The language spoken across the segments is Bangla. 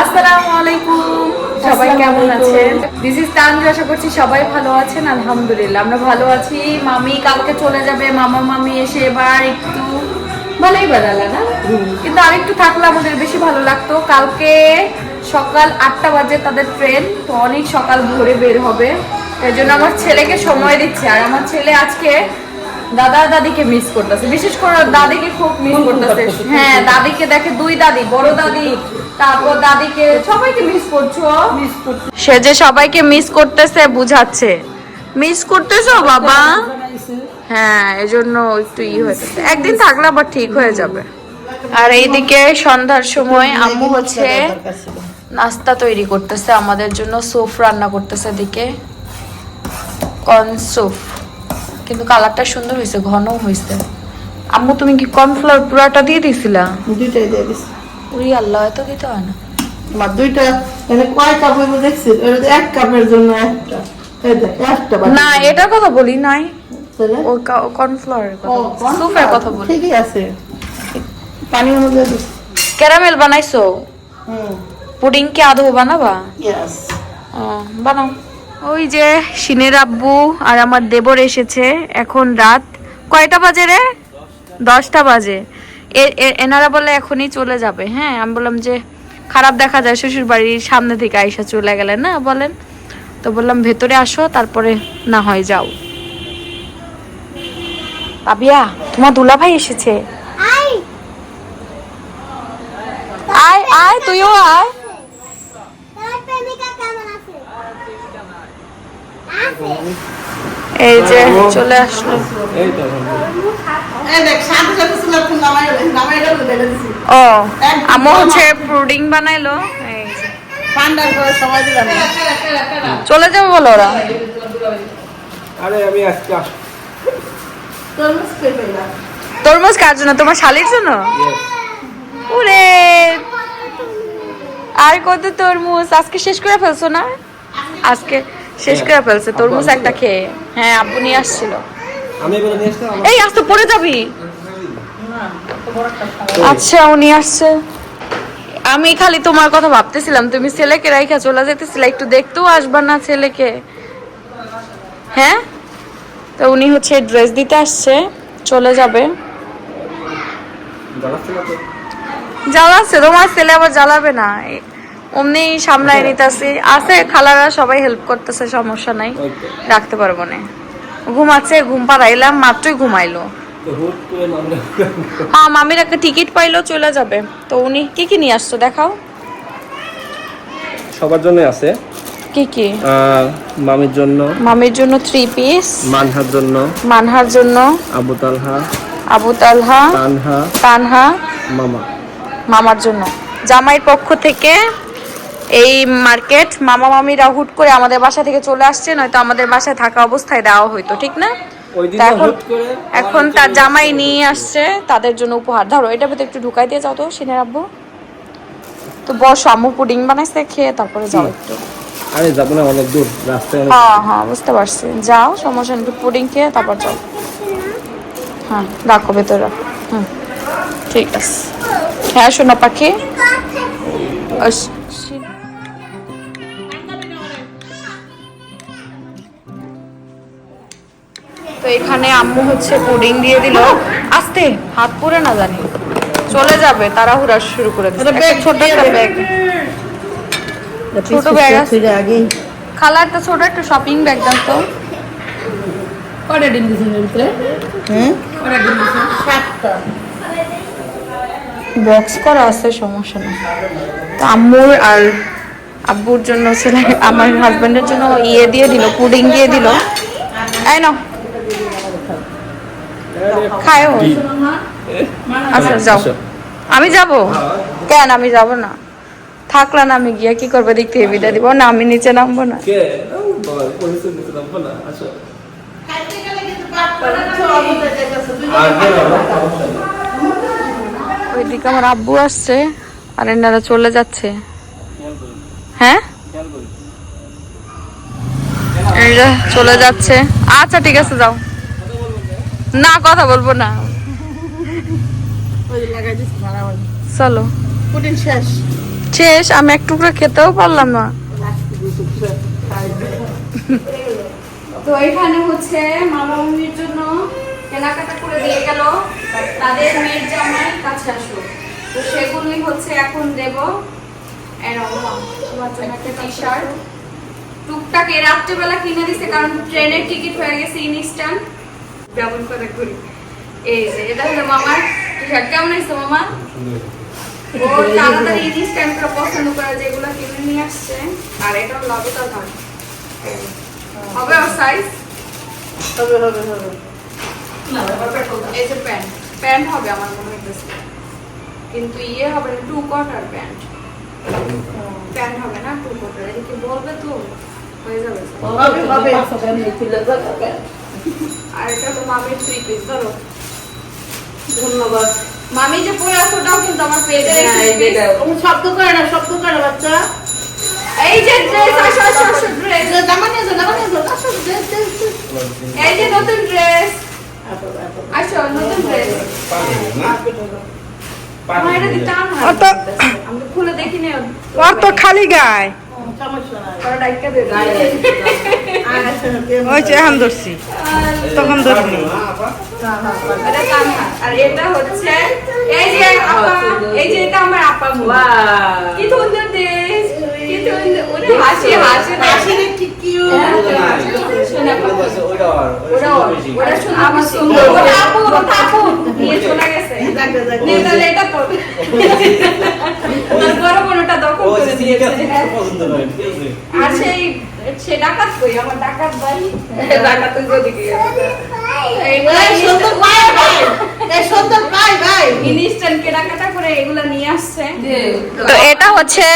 আসসালামু আলাইকুম। সবাই কেমন আছেন? দিস ইজ তানভি আশা করছি সবাই ভালো আছেন। আলহামদুলিল্লাহ আমরা ভালো আছি। মামি কালকে চলে যাবে মামা মামি এসে এবার একটু ভালোই বাজালা না? কিন্তু আর একটু থাকলে আমাদের বেশি ভালো লাগতো। কালকে সকাল আটটা বাজে তাদের ট্রেন তো অনেক সকাল ভোরে বের হবে। এর জন্য আমার ছেলেকে সময় দিচ্ছে। আর আমার ছেলে আজকে দাদা দাদিকে মিস করতেছে। বিশেষ করে দাদিকে খুব মিস করতেছে। হ্যাঁ দাদিকে দেখে দুই দাদি বড় দাদি তারপর দাদিকে সবাইকে মিস করছ। সে যে সবাইকে মিস করতেছে বুঝাচ্ছে। মিস করতেছো বাবা? হ্যাঁ এজন্য একটু ই হয়েছে একদিন থাকলে আবার ঠিক হয়ে যাবে। আর এইদিকে সন্ধ্যার সময় আম্মু হচ্ছে নাস্তা তৈরি করতেছে আমাদের জন্য স্যুপ রান্না করতেছে এদিকে। কর্ন স্যুপ কিন্তু কালারটা সুন্দর হয়েছে ঘন হয়েছে। আম্মু তুমি কি কর্নফ্লাওয়ার পুরাটা দিয়ে দিছিলা? দুইটাই দিয়ে দিছি। উরি আল্লাহ এত দিতে হয় না। আমার দুইটা এখানে কয় কাপ হইব দেখছি? এর মধ্যে এক কাপের জন্য একটা। এই একটা না এটার কথা বলি নাই? ও কর্নফ্লাওয়ারের কথা। স্যুপের কথা বলি। ঠিকই আছে। পানির মধ্যে দিছি ক্যারামেল বানাইছো? হুম। পুডিং কি আদৌ বানাবা? ইয়েস বানাও। ওই যে সিনের আব্বু আর আমার দেবর এসেছে এখন রাত কয়টা বাজে রে? দশটা বাজে। এনারা বলে এখনই চলে যাবে হ্যাঁ? আমি বললাম যে খারাপ দেখা যায় শ্বশুর বাড়ির সামনে থেকে আইসা চলে গেলেন না? বলেন। তো বললাম ভেতরে আসো তারপরে না হয় যাও। পাবিয়া তোমার দুলা ভাই এসেছে আয় আয় তুইও আয় তোমার প্রেমিকা কেমন আছে এই যে চলে আসলো। ও আমও হচ্ছে পুডিং বানাইলো। চলে যাবে বলো ওরা। আরে আমি আজকে তরমুজ তরমুজ কার জন্য? তোমার শালির জন্য? ওরে! আর কত তরমুজ? আজকে শেষ করে ফেলছো না? আজকে শেষ করে ফেলছে তরমুজ একটা খেয়ে। হ্যাঁ আব্বু নিয়ে আসছিল। আমি এগুলো নিয়ে আসলাম এই আজ তো পড়ে যাবি? আচ্ছা উনি আসছে। আমি খালি তোমার কথা ভাবতেছিলাম তুমি ছেলেকে রাইখা চলে যেতেছিলে একটু দেখতেও আসবা না ছেলেকে। হ্যাঁ? তো উনি হচ্ছে ড্রেস দিতে আসছে চলে যাবে। জ্বালাচ্ছে তোমার ছেলে আবার জ্বালাবে না। অমনি সামলায় নিতেছি। আছে খালারা সবাই হেল্প করতেছে সমস্যা নাই। রাখতে পারব না। ঘুমাচ্ছে ঘুম পাড়াইলাম মাত্রই ঘুমাইলো। হ্যাঁ মামির একটা টিকিট পাইলো চলে যাবে। তো উনি কি কি নিয়ে আসছো দেখাও। সবার জন্য আছে। কি কি? মামির জন্য। মামির জন্য থ্রি পিস মানহার জন্য। মানহার জন্য। আবু তালহা। আবু তালহা। তানহা। তানহা। মামা। মামার জন্য। জামাইয়ের পক্ষ থেকে এই মার্কেট মামা মামিরা হুট করে আমাদের বাসা থেকে চলে আসছে নয়তো আমাদের বাসায় থাকা অবস্থায় দেওয়া হইতো ঠিক না? এখন এখন তার জামাই নিয়ে আসছে তাদের জন্য উপহার। ধরো এটা ভেতরে একটু ঢুকাই দিয়ে যাও তো সিনের আব্বু। তো বসো আম্মু পুডিং বানাইছে খেয়ে তারপরে যাও একটু। আরে যাব না অনেক দূর রাস্তায় অনেক হ্যাঁ হ্যাঁ বুঝতে পারছি। যাও সমস্যা একটু পুডিং খেয়ে তারপর যাও। হ্যাঁ রাখো ভেতরে। রাখো হুম ঠিক আছে। হ্যাঁ শোনো পাখি। তো এখানে আম্মু হচ্ছে পুডিং দিয়ে দিল। আস্তে হাত পুরে না জানি। চলে যাবে তারা তাড়াহুড়া শুরু করে ব্যাগ ছোট একটা ব্যাগ ছোট ব্যাগ আছে। খালা একটা ছোট একটা শপিং ব্যাগ দাও তো। হুম? সাতটা। বক্স করা আছে সমস্যা নেই। তো আম্মুর আর আব্বুর জন্য ছেলে আমার হাজবেন্ডের জন্য ইয়ে দিয়ে দিল পুডিং দিয়ে দিল। এই নাও। খায়ও। আচ্ছা যাও। আমি যাব? কেন? আমি যাব না। থাকলা না আমি গিয়ে কি করব? দেখতে বিদায় দিব। না আমি নিচে নামবো না। ওইদিকে আমার আব্বু আসছে আর এনারা চলে যাচ্ছে। হ্যাঁ? চলে যাচ্ছে। আচ্ছা ঠিক আছে যাও। না কথা বলব না। ওই লাগাই দিছি মারামারি চলো। পুডিং শেষ। শেষ আমি এক টুকরা খেতেও পারলাম না। তো এখানে হচ্ছে মামা মামির জন্য কেনাকাটা করে দিয়ে গেল তাদের মেয়ের জামাই কাছে আসো তো সেগুলি হচ্ছে এখন দেব। তোমার জন্য একটা টি শার্ট টুকটাক এ রাত্রেবেলা কিনে দিছে কারণ ট্রেনের টিকিট হয়ে গেছে ইনস্ট্যান্ট। কেমন করে এই যে এটা হলো মামার টি শার্ট কেমন হয়েছে মামা? ও তাড়াতাড়ি ইনস্ট্যান্ট করে পছন্দ করে যেগুলো কিনে নিয়ে আসছে। আর এটা হলো লবতার ধান হবে ওর সাইজ হবে হবে হবে। এই যে প্যান্ট। প্যান্ট হবে আমার মনে হইতেছে কিন্তু ইয়ে হবে না টু কোয়ার্টার প্যান্ট। প্যান্ট হবে না টু কোয়ার্টার এদিকে বলবে তো? হয়ে যাবে। হবে হবে। আর এটা তো মামির থ্রি পিস ধরো। ধন্যবাদ। মামি যে পরে ওটাও কিন্তু আমার পেজে শব্দ করে না শব্দ করে বাচ্চা। এই যে ড্রেস আসো আসো আসো ড্রেস জামা নিয়ে যাও জামা নিয়ে যাও আসো ড্রেস এই যে নতুন ড্রেস আসো আসো আসো নতুন ড্রেস আমার তো খুলে দেখিনি অত খালি গায়। ওই যে এখন ধরছি। তখন ধরিনি এটা আর এটা হচ্ছে এই যে আপা এই যে এটা আমার আপা। কি সুন্দর দেশ কি সুন্দর হাসি হাসি হাসি। কি কিউ ওরা ওরা শুনে আমার সুন্দর ওটা আপু ওটা আপু নিয়ে চলে গেছে। যাকে যাকে নিয়ে তাহলে এটা তো তোর বড় বোনটা দখল করে দিয়েছে। আর সেই সে ডাকাত কই? আমার ডাকাত ভাই। ডাকাত যদি এই সুন্দর পাই ভাই এই সুন্দর পাই ভাই ইনস্ট্যান্ট কেনাকাটা করে এগুলা নিয়ে আসছে। তো এটা হচ্ছে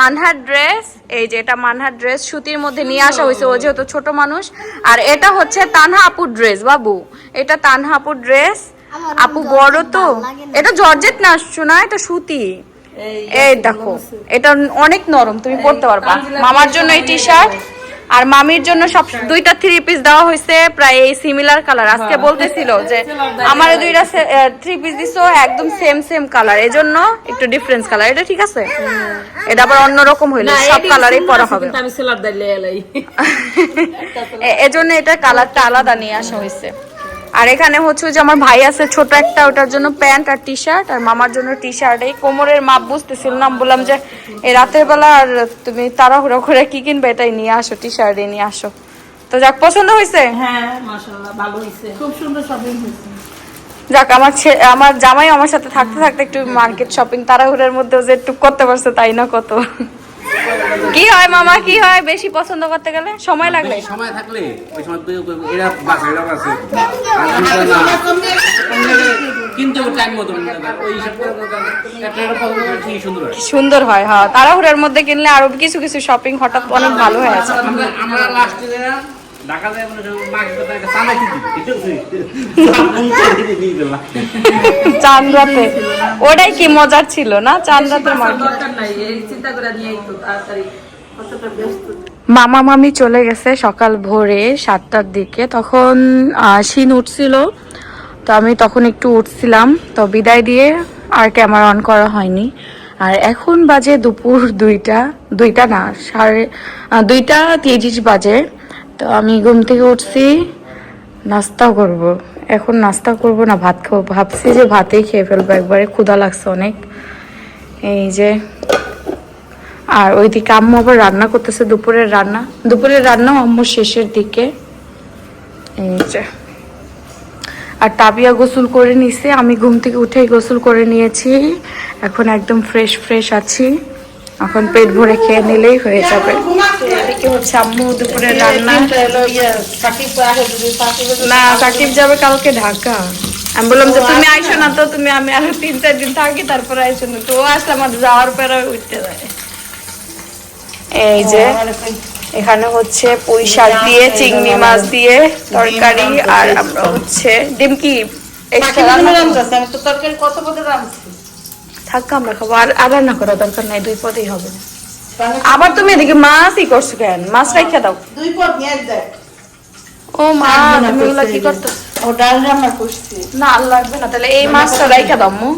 মানহার ড্রেস। এই যে এটা মানহার ড্রেস সুতির মধ্যে নিয়ে আসা হয়েছে। ও যেহেতু ছোট মানুষ। আর এটা হচ্ছে তানহা আপুর ড্রেস বাবু। এটা তানহা আপুর ড্রেস। আপু বড় তো। এটা জর্জেট না শোনা এটা সুতি। এই দেখো এটা অনেক নরম তুমি পরতে পারবা। মামার জন্য এই টি শার্ট আর মামির জন্য সব দুইটা থ্রি পিস দেওয়া হয়েছে প্রায় এই সিমিলার কালার আজকে বলতেছিল যে আমার দুইটা থ্রি পিস দিছো একদম সেম সেম কালার এই জন্য একটু ডিফারেন্স কালার এটা ঠিক আছে? এটা আবার অন্যরকম হইল। সব কালারই পরা হবে। এজন্য এটা কালারটা আলাদা নিয়ে আসা হয়েছে। আর এখানে হচ্ছে যে আমার ভাই আছে ছোট একটা ওটার জন্য প্যান্ট আর টি শার্ট আর মামার জন্য টি শার্ট এই কোমরের মাপ বুঝতেছিল না বললাম যে এই রাতের বেলা আর তুমি তাড়াহুড়ো করে কি কিনবে এটাই নিয়ে আসো টি শার্ট নিয়ে আসো। তো যাক পছন্দ হয়েছে? হ্যাঁ মাশাআল্লাহ ভালো হইছে খুব সুন্দর শপিং হয়েছে। যাক আমার আমার জামাই আমার সাথে থাকতে থাকতে একটু মার্কেট শপিং তাড়াহুড়োর মধ্যেও যে একটু করতে পারছে তাই না কত? কি হয় মামা কি হয়? বেশি পছন্দ করতে গেলে সময় লাগলে সময় থাকলে ওই সময় তো এরা বাসা এরা আছে। কিন্তু টাইম মতো। ওই হিসাব করে ঠিক সুন্দর হয়। সুন্দর হয় হ্যাঁ। তাড়াহুড়োর মধ্যে কিনলে আরও কিছু কিছু শপিং হঠাৎ অনেক ভালো হয়ে আছে আমরা আমরা লাস্টে ঢাকা যায় মানে মাকে কথা একটা চাঁদা দিবি ঠিক আছে? দিবি দিয়ে ওটাই কি মজার ছিল না? চান্দ্রাতের মার্কেট। নাই এই চিন্তা করে নিয়ে একটু তাড়াতাড়ি। কতটা ব্যস্ত। মামা মামি চলে গেছে সকাল ভোরে সাতটার দিকে। তখন শিন উঠছিল। তো আমি তখন একটু উঠছিলাম। তো বিদায় দিয়ে আর ক্যামেরা অন করা হয়নি। আর এখন বাজে দুপুর দুইটা দুইটা না সাড়ে দুইটা তিরিশ বাজে। তো আমি ঘুম থেকে উঠছি নাস্তা করব। এখন নাস্তা করব না, ভাত খাব। ভাবছি যে ভাতেই খেয়ে ফেলব, একবারে ক্ষুধা লাগছে অনেক। এই যে, আর ওইদিকে আম্মু আবার রান্না করতেছে, দুপুরের রান্না। দুপুরের রান্নাও আম্মু শেষের দিকে। এই যে, আর তাবিয়া গোসল করে নিছে। আমি ঘুম থেকে উঠেই গোসল করে নিয়েছি। এখন একদম ফ্রেশ ফ্রেশ আছি। এখন পেট ভরে খেয়ে নিলেই হয়ে যাবে। এদিকে হচ্ছে আম্মু রান্না? সাকিব না সাকিব। যাবে কালকে ঢাকা। আমি বললাম যে তুমি আইসো না তো তুমি আমি আরও তিন চার দিন থাকি তারপরে আইসো না। তো আসলে যাওয়ার পরে উঠতে যায় এই যে এখানে হচ্ছে পুঁই শাক দিয়ে চিংড়ি মাছ দিয়ে তরকারি আর আমরা হচ্ছে ডিম কি? extra রান্না করব? আমি তো তরকারি কত পদে রাঁধছি থাক আমরা খাব। আর আর রান্না করা দরকার নাই দুই পদেই হবে। আবার তুমি এদিকে মাছই করছ কেন? মাছ দাও। দুই পদ নিয়ে ও মা তুমি কি করতো ও ডাল রান্না করছি। না আর লাগবে না তাহলে এই মাছটা রাইখা দাও মু।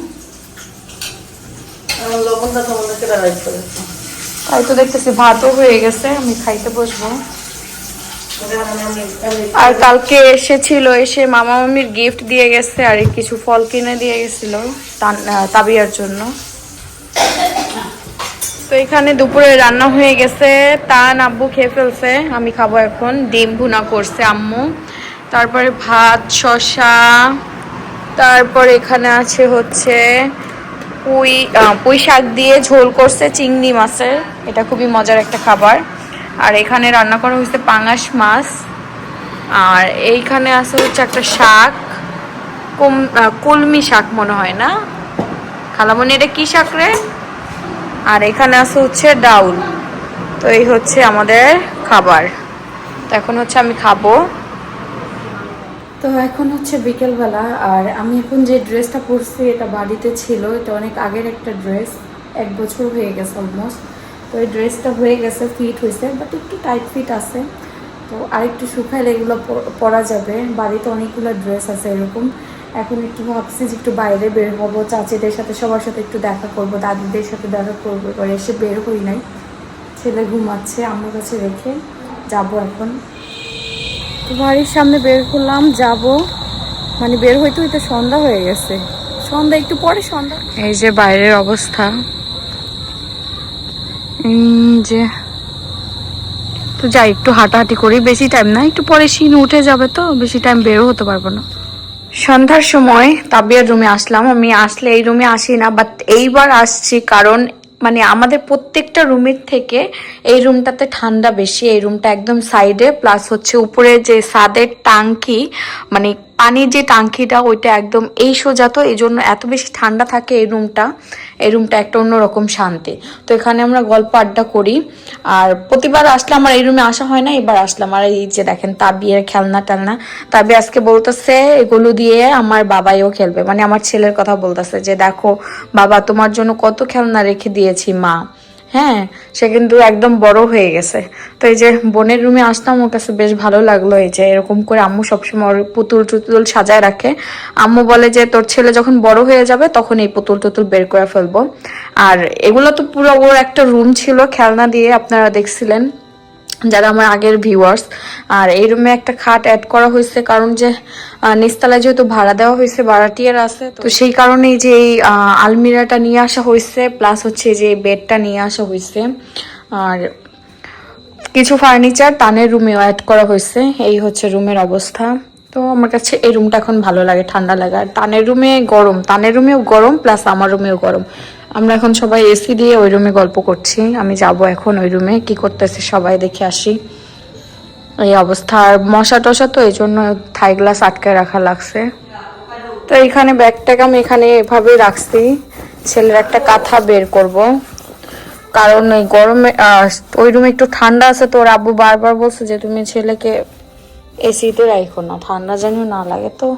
লবণটা তাই তো দেখতেছি ভাতও হয়ে গেছে আমি খাইতে বসবো। আর কালকে এসেছিল, এসে মামা মামির গিফট দিয়ে গেছে আর কিছু ফল কিনে দিয়ে গেছিল তাবিয়ার জন্য। তো এখানে দুপুরে রান্না হয়ে গেছে। তান আব্বু খেয়ে ফেলছে, আমি খাব এখন। ডিম ভুনা করছে আম্মু। তারপরে ভাত, শসা, তারপর এখানে আছে হচ্ছে পুঁই পুঁই শাক দিয়ে ঝোল করছে চিংড়ি মাছের। এটা খুবই মজার একটা খাবার। আর এখানে রান্না করা হয়েছে পাঙাশ মাছ। আর এইখানে আছে হচ্ছে একটা শাক। কুম কলমি শাক মনে হয় না? খালামনি এটা কি শাক রে? আর এখানে আছে হচ্ছে ডাউল। তো এই হচ্ছে আমাদের খাবার। তো এখন হচ্ছে আমি খাব। তো এখন হচ্ছে বিকেলবেলা, আর আমি এখন যে ড্রেসটা পরছি, এটা বাড়িতে ছিল, এটা অনেক আগের একটা ড্রেস, এক বছর হয়ে গেছে অলমোস্ট তো এই ড্রেসটা হয়ে গেছে ফিট হয়েছে বাট একটু টাইট ফিট আছে। তো আরেকটু শুকাইলে এগুলো পরা যাবে। বাড়িতে অনেকগুলো ড্রেস আছে এরকম। এখন একটু ভাবছি যে একটু বাইরে বের হব, চাচিদের সাথে, সবার সাথে একটু দেখা করব, দাদিদের সাথে দেখা করব, এবার এসে বের হই নাই। ছেলে ঘুমাচ্ছে আমার কাছে রেখে যাব এখন। তো বাড়ির সামনে বের করলাম যাব। মানে বের হইতে হইতে সন্ধ্যা হয়ে গেছে। সন্ধ্যা, একটু পরে সন্ধ্যা। এই যে বাইরের অবস্থা। যে, তো যাই, একটু হাঁটাহাঁটি করি, বেশি টাইম না, একটু পরে শিন উঠে যাবে তো, বেশি টাইম বেরও হতে পারব না। সন্ধ্যার সময় তাবিয়ার রুমে আসলাম, আমি আসলে এই রুমে আসি না বাট এইবার আসছি কারণ মানে আমাদের প্রত্যেকটা রুমের থেকে এই রুমটাতে ঠান্ডা বেশি, এই রুমটা একদম সাইডে প্লাস হচ্ছে উপরে যে সাদের টাঙ্কি মানে পানির যে টাঙ্কিটা, ওইটা একদম এই সোজা তো, এই জন্য এত বেশি ঠান্ডা থাকে এই রুমটা। এই রুমটা একটা অন্যরকম শান্তি। তো এখানে আমরা গল্প আড্ডা করি। আর প্রতিবার আসলে আমার এই রুমে আসা হয় না, এবার আসলাম। আর এই যে দেখেন, তাবিয়ের খেলনা টেলনা তাবি আজকে বলতেছে, এগুলো দিয়ে আমার বাবাইও খেলবে। মানে আমার ছেলের কথা বলতেছে যে, দেখো, বাবা, তোমার জন্য কত খেলনা রেখে দিয়েছি মা। হ্যাঁ সে কিন্তু একদম বড় হয়ে গেছে। তো এই যে বোনের রুমে আসতাম, ওর কাছে বেশ ভালো লাগল এই যে এরকম করে আম্মু সবসময় ওর পুতুল টুতুল সাজায় রাখে। আম্মু বলে যে, তোর ছেলে যখন বড় হয়ে যাবে, তখন এই পুতুল টুতুল বের করে ফেলব। আর এগুলো তো পুরো ওর একটা রুম ছিল, খেলনা দিয়ে আপনারা দেখছিলেন। যারা আমার আগের ভিউয়ার্স আর এই রুমে একটা খাট অ্যাড করা হয়েছে কারণ যে নিচতলায় যেহেতু ভাড়া দেওয়া হয়েছে ভাড়াটিয়ার আছে তো সেই কারণে যে এই আলমিরাটা নিয়ে আসা হয়েছে প্লাস হচ্ছে যে বেডটা নিয়ে আসা হয়েছে। আর কিছু ফার্নিচার তানের রুমেও অ্যাড করা হয়েছে। এই হচ্ছে রুমের অবস্থা। তো আমার কাছে এই রুমটা এখন ভালো লাগে, ঠান্ডা লাগে। আর তানের রুমে গরম, তানের রুমেও গরম প্লাস আমার রুমেও গরম। আমরা এখন সবাই এসি দিয়ে ওই রুমে গল্প করছি। আমি যাব এখন ওই রুমে কি করতেছে সবাই দেখে আসি। এই অবস্থা। আর মশা টশা তো এই জন্য থাই গ্লাস আটকে রাখা লাগছে। তো এখানে ব্যাগটাকে আমি এখানে এভাবে রাখছি। ছেলের একটা কাঁথা বের করব। কারণ এই গরমে ওই রুমে একটু ঠান্ডা আছে তো ওর আব্বু বারবার বলছে যে তুমি ছেলেকে এসিতে রাখো না ঠান্ডা যেন না লাগে তো।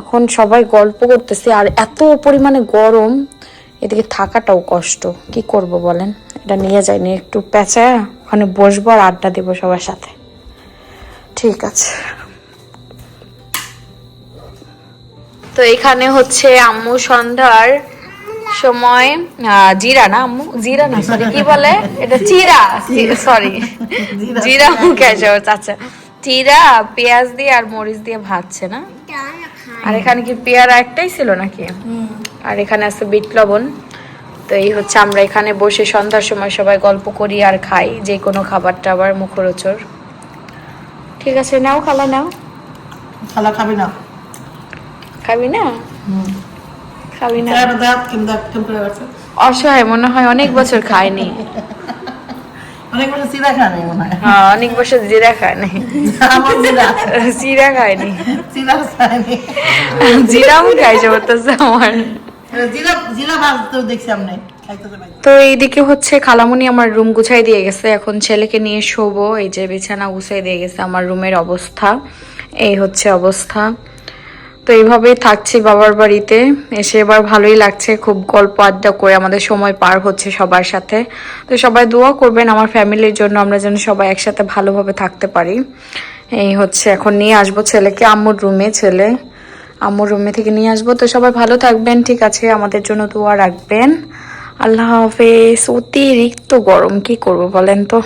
এখন সবাই গল্প করতেছে আর এত পরিমাণে গরম এদিকে থাকাটাও কষ্ট। কি করব বলেন? এটা নিয়ে যাইনি একটু পেঁচায় ওখানে বসবো আর আড্ডা দেবো সবার সাথে। ঠিক আছে। তো এখানে হচ্ছে আম্মু সন্ধ্যার সময় জিরা না আম্মু? জিরা না সরি কি বলে? এটা চিরা সরি জিরা। মুখে আসে চাচা। চিরা পেঁয়াজ দিয়ে আর মরিচ দিয়ে ভাজছে না? আর এখানে কি পেয়ারা একটাই ছিল নাকি? আর এখানে আছে বিট লবণ। তো এই হচ্ছে আমরা এখানে বসে সন্ধ্যার সময় সবাই গল্প করি আর খাই যে কোনো খাবার টাবার মুখরোচর। ঠিক আছে নাও খালা নাও। খালা খাবি না? খাবি না? খাবি না। অসহায় মনে হয় অনেক বছর খায়নি। অনেক বছর চিরা খায় মনে হয়। হ্যাঁ অনেক বছর জিরা খায়নি আমার জিরা জিরা খায়নি। চিরা খায়নি। জিরাও আমার। জিরা জিরা ভাজতেও দেখছি আমি তো এইদিকে হচ্ছে খালামুনি আমার রুম গুছাই দিয়ে গেছে। এখন ছেলেকে নিয়ে শোবো এই যে বিছানা গুছাই দিয়ে গেছে আমার রুমের অবস্থা। এই হচ্ছে অবস্থা। তো এইভাবেই থাকছি বাবার বাড়িতে। এসে এবার ভালোই লাগছে, খুব গল্প আড্ডা করে আমাদের সময় পার হচ্ছে সবার সাথে। তো সবাই দোয়া করবেন আমার ফ্যামিলির জন্য আমরা যেন সবাই একসাথে ভালোভাবে থাকতে পারি। এই হচ্ছে, এখন নিয়ে আসব ছেলেকে, আম্মুর রুমে, ছেলে। আম্মুর রুমে থেকে নিয়ে আসব। তো সবাই ভালো থাকবেন, ঠিক আছে? আমাদের জন্য দোয়া রাখবেন। আল্লাহ হাফেজ, অতিরিক্ত গরম কি করব বলেন তো?